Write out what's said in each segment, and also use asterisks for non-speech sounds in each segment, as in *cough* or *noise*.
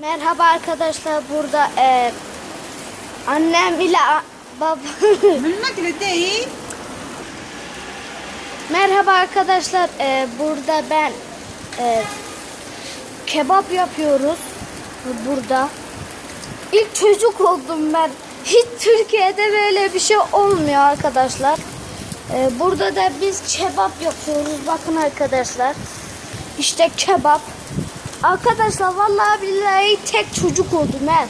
Merhaba arkadaşlar burada e, annem ile babam. *laughs* değil. Merhaba arkadaşlar e, burada ben e, kebap yapıyoruz burada. İlk çocuk oldum ben. Hiç Türkiye'de böyle bir şey olmuyor arkadaşlar. E, burada da biz kebap yapıyoruz bakın arkadaşlar. İşte kebap. Arkadaşlar vallahi billahi tek çocuk oldum ben.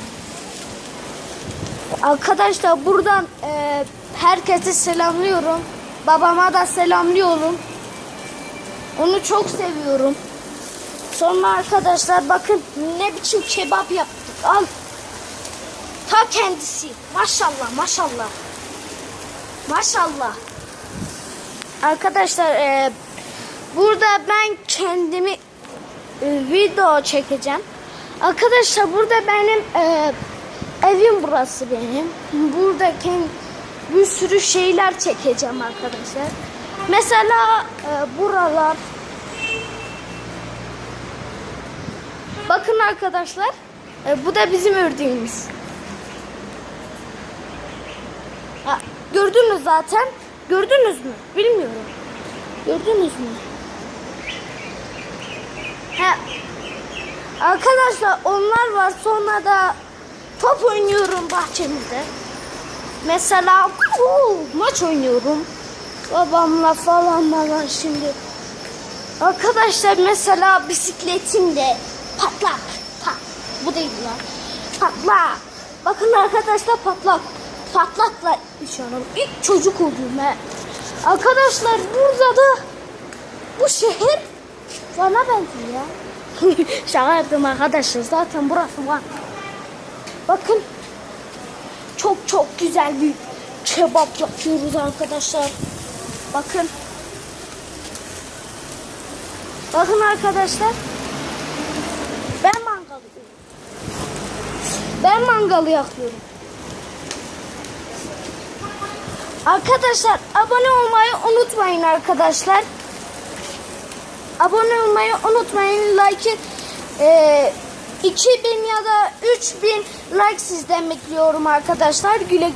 Arkadaşlar buradan e, herkese selamlıyorum. Babama da selamlıyorum. Onu çok seviyorum. Sonra arkadaşlar bakın ne biçim kebap yaptık. Al. Ta kendisi. Maşallah maşallah. Maşallah. Arkadaşlar e, burada ben kendimi e, video çekeceğim. Arkadaşlar burada benim e, evim burası benim. Buradaki bir sürü şeyler çekeceğim arkadaşlar. Mesela e, buralar. Bakın arkadaşlar. e, bu da bizim ördüğümüz. Ha, gördünüz zaten. Gördünüz mü? Bilmiyorum. Gördünüz mü? Arkadaşlar onlar var. Sonra da top oynuyorum bahçemizde. Mesela uu, maç oynuyorum. Babamla falan falan şimdi. Arkadaşlar mesela bisikletimde patlak. Pa, bu değil lan. Patlak. Bakın arkadaşlar patlak. Patlakla nişanım. İlk çocuk oldum he. Arkadaşlar burada da bu şehir bana benziyor ya. *laughs* Şaka yaptım arkadaşlar. Zaten burası var. Bakın. Çok çok güzel bir kebap yapıyoruz arkadaşlar. Bakın. Bakın arkadaşlar. Ben mangalı Ben mangalı yakıyorum. Arkadaşlar abone olmayı unutmayın arkadaşlar. Abone olmayı unutmayın. Like e, 2000 ya da 3000 like sizden bekliyorum arkadaşlar. Güle